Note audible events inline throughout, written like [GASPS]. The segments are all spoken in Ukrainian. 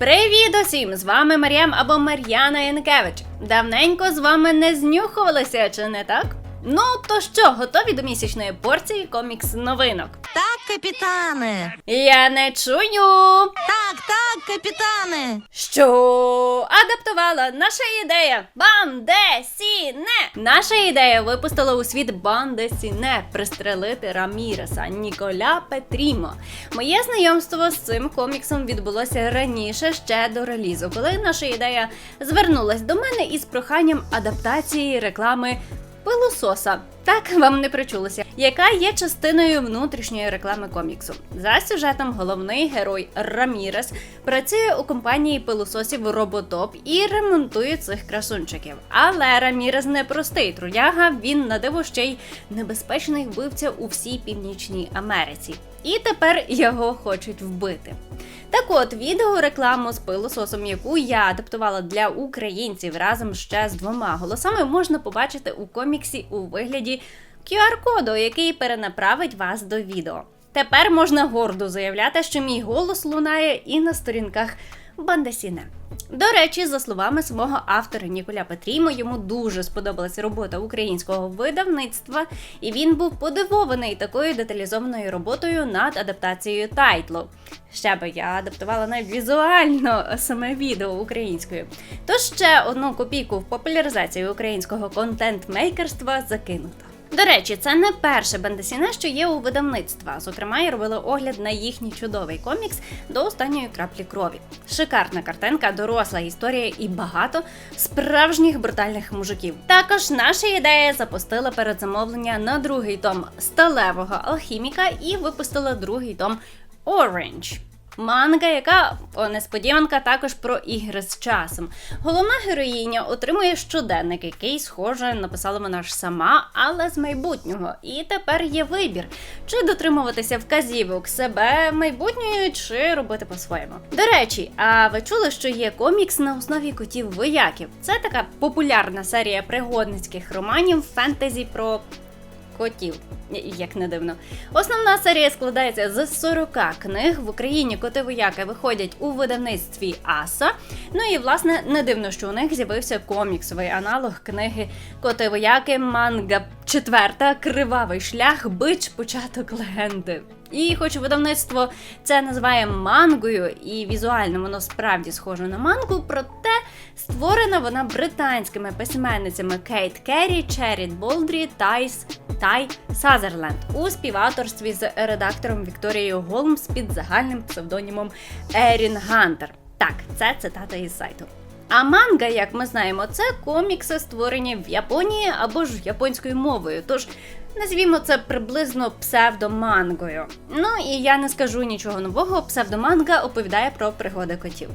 Привіт усім! З вами Мар'ям або Мар'яна Янкевич. Давненько з вами не знюхувалися, чи не так? Ну то що, готові до місячної порції комікс новинок? Так, капітане. Я не чую. Так, так, капітане. Що адаптувала наша ідея Бандесіне! Наша ідея випустила у світ Бандесіне пристрелити Раміреса Ніколя Петрімо. Моє знайомство з цим коміксом відбулося раніше ще до релізу, коли наша ідея звернулась до мене із проханням адаптації реклами пилососа. Так вам не причулося, яка є частиною внутрішньої реклами коміксу. За сюжетом головний герой Рамірес працює у компанії пилососів Роботоп і ремонтує цих красунчиків. Але Рамірес не простий трудяга, він на диво ще й небезпечний вбивця у всій північній Америці. І тепер його хочуть вбити. Так от, відеорекламу з пилососом, яку я адаптувала для українців разом ще з двома голосами, можна побачити у коміксі у вигляді QR-коду, який перенаправить вас до відео. Тепер можна гордо заявляти, що мій голос лунає і на сторінках Бандесіне. До речі, за словами самого автора Ніколя Петрімо, йому дуже сподобалася робота українського видавництва, і він був подивований такою деталізованою роботою над адаптацією тайтлу. Ще би я адаптувала навіть візуально саме відео українською. То ще одну копійку в популяризацію українського контент-мейкерства закинуто. До речі, це не перше бандесіне, що є у видавництва. Зокрема, я робила огляд на їхній чудовий комікс до останньої краплі крові. Шикарна картинка, доросла історія і багато справжніх брутальних мужиків. Також наша ідея запустила передзамовлення на другий том сталевого алхіміка і випустила другий том Orange. Манга, яка о, несподіванка також про ігри з часом. Головна героїня отримує щоденник, який, схоже, написала вона ж сама, але з майбутнього. І тепер є вибір: чи дотримуватися вказівок себе майбутньої, чи робити по-своєму. До речі, а ви чули, що є комікс на основі котів вояків? Це така популярна серія пригодницьких романів фентезі про котів, як не дивно. Основна серія складається з 40 книг. В Україні коти вояки виходять у видавництві Аса. Ну і власне не дивно, що у них з'явився коміксовий аналог книги Коти вояки манга четверта Кривавий шлях, бич, початок легенди. І хоч видавництво це називає мангою, і візуально воно справді схоже на мангу, проте створена вона британськими письменницями Кейт Керрі, Черріт Болдрі, Тайс Тай Сазерленд у співавторстві з редактором Вікторією Голмс під загальним псевдонімом Ерін Гантер. Так, це цитата із сайту. А манга, як ми знаємо, це комікси, створені в Японії або ж японською мовою. Тож назвімо це приблизно псевдомангою. Ну і я не скажу нічого нового. Псевдоманга оповідає про пригоди котів.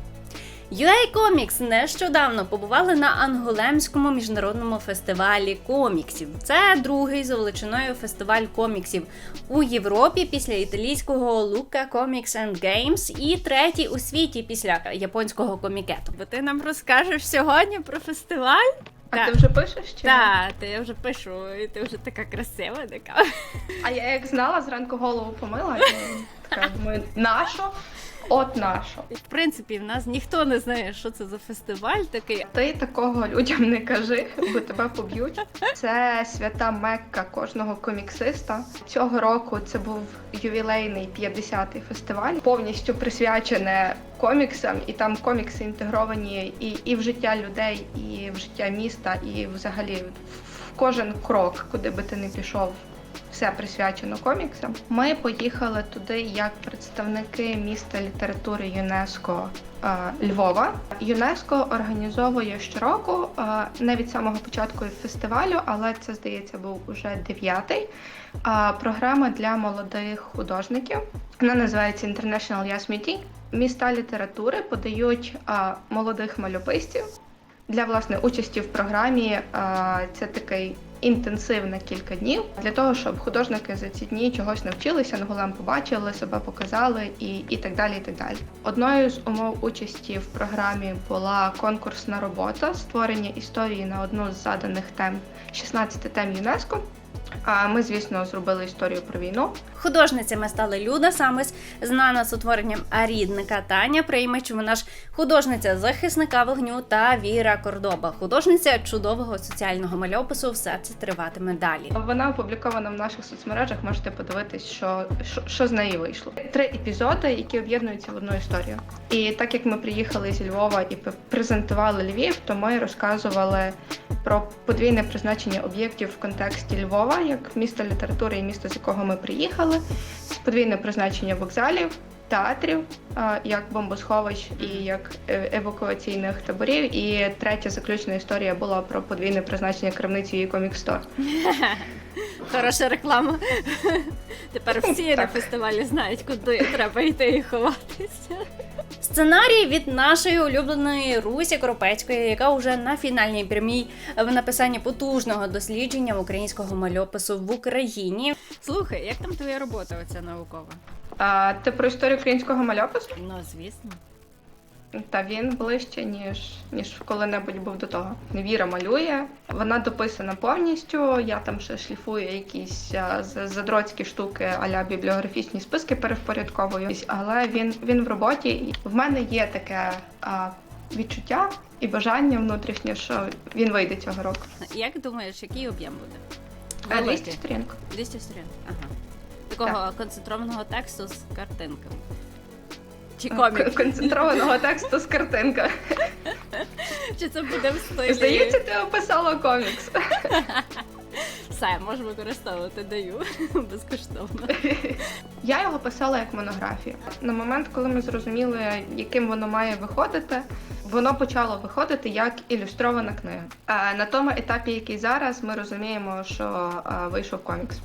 UA Comics нещодавно побували на Анголемському міжнародному фестивалі коміксів. Це другий за величиною фестиваль коміксів у Європі після італійського Luca Comics and Games і третій у світі після японського комікету. Бо ти нам розкажеш сьогодні про фестиваль? А Так. ти вже пишеш чи? Так, то я вже пишу, і ти вже така красива, така. А я як знала, зранку голову помила і [LAUGHS] така думаю, нащо? От нащо. В принципі, в нас ніхто не знає, що це за фестиваль такий. Ти такого людям не кажи, бо тебе поб'ють. Це свята Мекка кожного коміксиста. Цього року це був ювілейний 50-й фестиваль, повністю присвячене коміксам, і там комікси інтегровані і, і в життя людей, і в життя міста, і взагалі в кожен крок, куди би ти не пішов. Все присвячено коміксам. Ми поїхали туди як представники міста літератури ЮНЕСКО е, Львова. ЮНЕСКО організовує щороку не від самого початку фестивалю, але це здається був уже дев'ятий. е, Програма для молодих художників. Вона називається International Yes Meeting. Міста літератури подають е, молодих мальописців для власне участі в програмі. Це такий інтенсив на кілька днів для того, щоб художники за ці дні чогось навчилися, наголем побачили, себе показали і, і так далі. І так далі. Одною з умов участі в програмі була конкурсна робота створення історії на одну з заданих тем 16 тем ЮНЕСКО. А ми, звісно, зробили історію про війну. Художницями стали Люда Самис, знана з утворенням Арідника, Таня Приймич, вона ж художниця захисника вогню та Віра Кордоба, художниця чудового соціального мальопису. Все це триватиме далі. Вона опублікована в наших соцмережах. Можете подивитись, що, що, що з неї вийшло. Три епізоди, які об'єднуються в одну історію. І так як ми приїхали зі Львова і презентували Львів, то ми розказували про подвійне призначення об'єктів в контексті Львова, як міста літератури і міста, з якого ми приїхали, подвійне призначення вокзалів. Театрів як бомбосховищ і як е, евакуаційних таборів. І третя заключна історія була про подвійне призначення крамниці і комікстор. [LAUGHS] Хороша реклама. Тепер всі на фестивалі знають, куди треба йти і ховатися. Сценарій від нашої улюбленої Русі Коропецької, яка вже на фінальній прямій в написанні потужного дослідження українського мальопису в Україні. Слухай, як там твоя робота оця наукова? А ти про історію українського мальопису? Ну, звісно. Та він ближче, ніж ніж коли-небудь був до того. Невіра малює, вона дописана повністю. Я там ще шліфую якісь з- задроцькі штуки, аля бібліографічні списки перевпорядковую. Але він він в роботі. В мене є таке а, відчуття і бажання внутрішнє, що він вийде цього року. Як думаєш, який об'єм буде? Е, 200 сторінок. 200 сторінок. Ага. Такого концентрованого тексту з картинками. Чи комік? концентрованого тексту з картинка. Чи це буде в стилі? Здається, ти описала комікс. Все, можу використовувати, даю безкоштовно. Я його писала як монографію. На момент, коли ми зрозуміли, яким воно має виходити, воно почало виходити як ілюстрована книга. На тому етапі, який зараз, ми розуміємо, що вийшов комікс.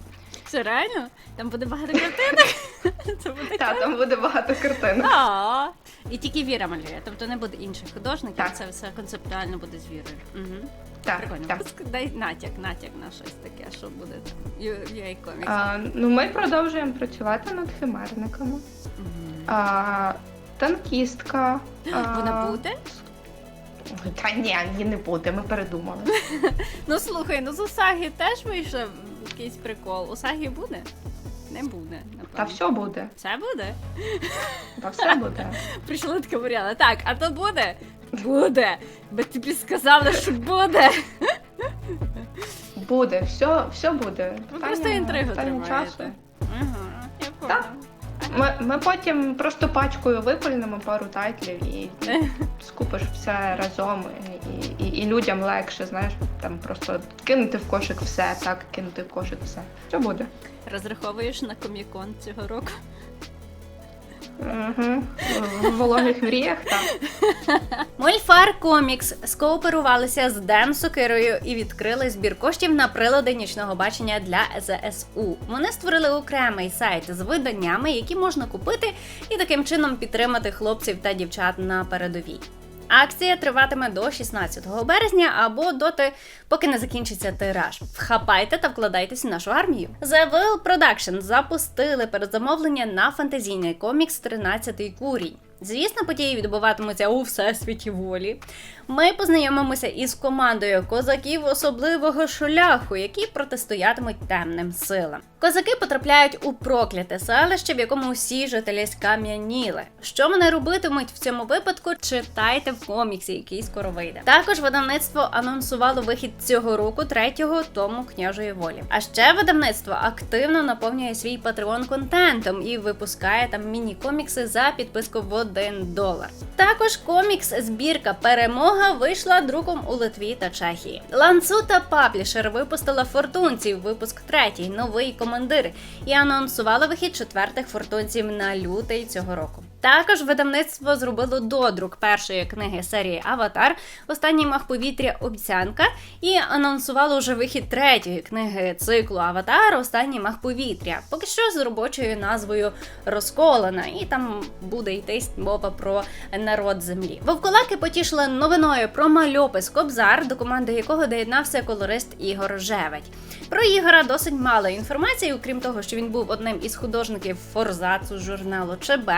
Це реально? Там буде багато картинок. Це буде Та там буде багато картин. А, І тільки Віра малює, тобто не буде інших художників, Так. це все концептуально буде з вірою. Угу. Так, Прикольно. так. Дай натяк, натяк на щось таке, що буде. UA комікс. А, ну, ми продовжуємо працювати над химерниками. А, танкістка. [GASPS] а, Вона буде? Та ні, її не буде, ми передумали. [LAUGHS] Ну слухай, ну з Усагі теж вийшов якийсь прикол. Усагі буде? Не буде, напевно. Та все буде. Все буде? Та все буде. [LAUGHS] Прийшла така Мар'яна. Так, а то буде? Буде. Бо тобі сказали, що буде. Буде, все, все буде. Ви просто інтригу тримаєте. часу. Ага, я поняла. Ми, ми потім просто пачкою випильнемо пару тайтлів і [LAUGHS] скупиш все разом, і, і, і людям легше, знаєш, там просто кинути в кошик все, так, кинути в кошик все. Що буде? Розраховуєш на комікон цього року. Угу. В вологих мріях, так. Мольфар Комікс скооперувалися з Дем Сокирою і відкрили збір коштів на прилади нічного бачення для ЗСУ. Вони створили окремий сайт з виданнями, які можна купити, і таким чином підтримати хлопців та дівчат на передовій. Акція триватиме до 16 березня або доти, поки не закінчиться тираж. Вхапайте та вкладайтесь в нашу армію. The Will Production запустили передзамовлення на фантазійний комікс «13-й курій. Звісно, події відбуватимуться у всесвіті волі. Ми познайомимося із командою козаків особливого шляху, які протистоятимуть темним силам. Козаки потрапляють у прокляте селище, в якому всі жителі скам'яніли. Що вони робитимуть в цьому випадку? Читайте в коміксі, який скоро вийде. Також видавництво анонсувало вихід цього року третього тому княжої волі. А ще видавництво активно наповнює свій патреон контентом і випускає там міні-комікси за підписку в 1 долар. Також комікс збірка Перемога вийшла друком у Литві та Чехії. Ланцута Паблішер випустила фортунців, випуск третій, новий командир, і анонсувала вихід четвертих фортунців на лютий цього року. Також видавництво зробило додрук першої книги серії Аватар, останній мах повітря обіцянка, і анонсувало вже вихід третьої книги циклу Аватар, останній мах повітря. Поки що з робочою назвою Розколена, і там буде йти мова про народ землі. Вовкулаки потішили новиною про мальопис Кобзар, до команди якого доєднався колорист Ігор Жеведь. Про Ігора досить мало інформації, окрім того, що він був одним із художників Форзацу журналу ЧБ.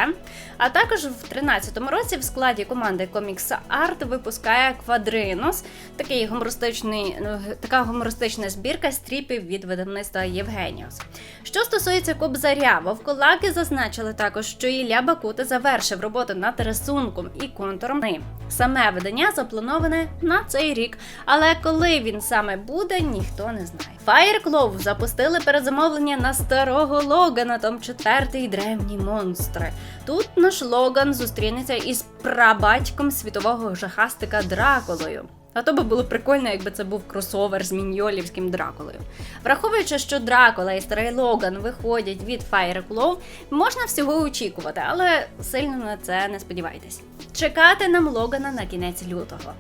А також в 13-му році в складі команди Comics Art випускає Квадринос, такий гумористичний, ну, така гумористична збірка стріпів від видавництва Євгеніус. Що стосується Кобзаря, вовкулаки зазначили також, що Ілля Бакута завершив роботу над рисунком і контуром. Саме видання заплановане на цей рік, але коли він саме буде, ніхто не знає. Fireclaw запустили передзамовлення на старого Логана, там четвертий древні монстри. Тут наш Логан зустрінеться із прабатьком світового жахастика Дракулою. А то би було прикольно, якби це був кросовер з міньолівським Дракулою. Враховуючи, що Дракула і старий Логан виходять від Fireclaw, можна всього очікувати, але сильно на це не сподівайтесь. Чекати нам Логана на кінець лютого.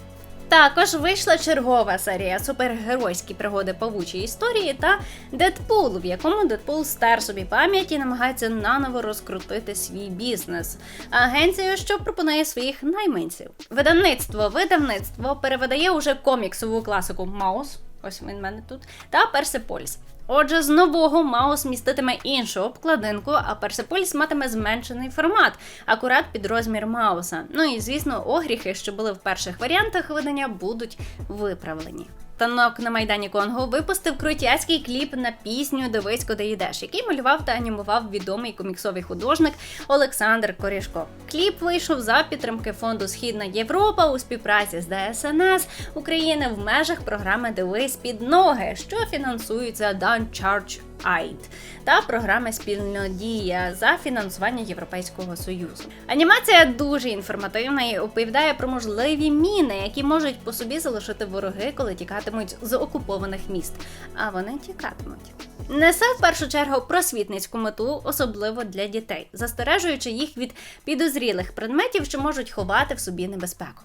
Також вийшла чергова серія супергеройські пригоди павучої історії та Дедпул, в якому Дедпул стер собі пам'ять і намагається наново розкрутити свій бізнес. Агенцію, що пропонує своїх найманців. Видавництво видавництво перевидає уже коміксову класику Маус. Ось він в мене тут, та Персеполіс. Отже, з нового Маус міститиме іншу обкладинку, а Персеполіс матиме зменшений формат, акурат під розмір Мауса. Ну і звісно, огріхи, що були в перших варіантах видання, будуть виправлені. Танок на майдані Конго випустив крутяцький кліп на пісню Дивись, куди йдеш, який малював та анімував відомий коміксовий художник Олександр Корішко. Кліп вийшов за підтримки фонду Східна Європа у співпраці з ДСНС України в межах програми Дивись під ноги, що фінансується Дан Charge Aid та програми Спільна дія за фінансування Європейського союзу. Анімація дуже інформативна і оповідає про можливі міни, які можуть по собі залишити вороги, коли тікатимуть з окупованих міст. А вони тікатимуть. Несе в першу чергу просвітницьку мету, особливо для дітей, застережуючи їх від підозрілих предметів, що можуть ховати в собі небезпеку.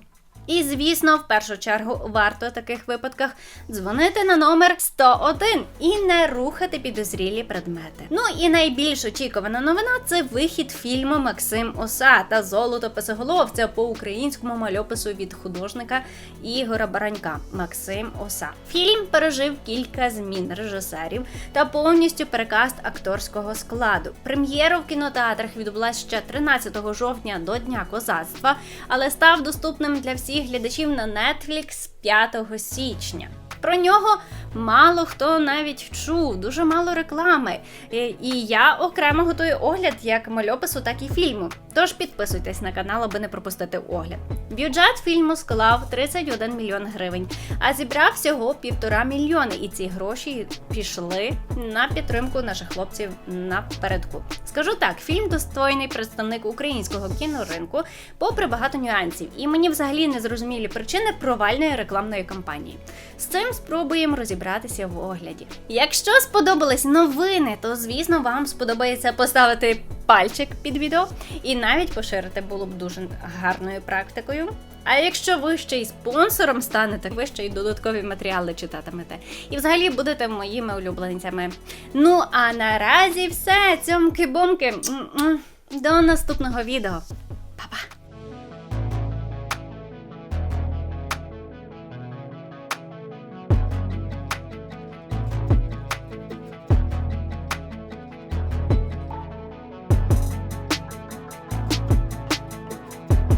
І звісно, в першу чергу варто в таких випадках дзвонити на номер 101 і не рухати підозрілі предмети. Ну і найбільш очікувана новина це вихід фільму Максим Оса та Золото писоголовця по українському мальопису від художника Ігора Баранька Максим Оса. Фільм пережив кілька змін режисерів та повністю перекаст акторського складу. Прем'єра в кінотеатрах відбулася ще 13 жовтня до Дня козацтва, але став доступним для всіх глядачів на Netflix 5 січня. Про нього мало хто навіть чув, дуже мало реклами. І і я окремо готую огляд як мальопису, так і фільму. Тож підписуйтесь на канал, аби не пропустити огляд. Бюджет фільму склав 31 мільйон гривень, а зібрав всього півтора мільйони. І ці гроші пішли на підтримку наших хлопців напередку. Скажу так, фільм достойний представник українського кіноринку, попри багато нюансів, і мені взагалі не зрозумілі причини провальної рекламної кампанії. З цим спробуємо розібратися в огляді. Якщо сподобались новини, то звісно вам сподобається поставити пальчик під відео і навіть поширити було б дуже гарною практикою. А якщо ви ще й спонсором станете, ви ще й додаткові матеріали читатимете. І взагалі будете моїми улюбленцями. Ну а наразі все, цьомки-бомки. До наступного відео.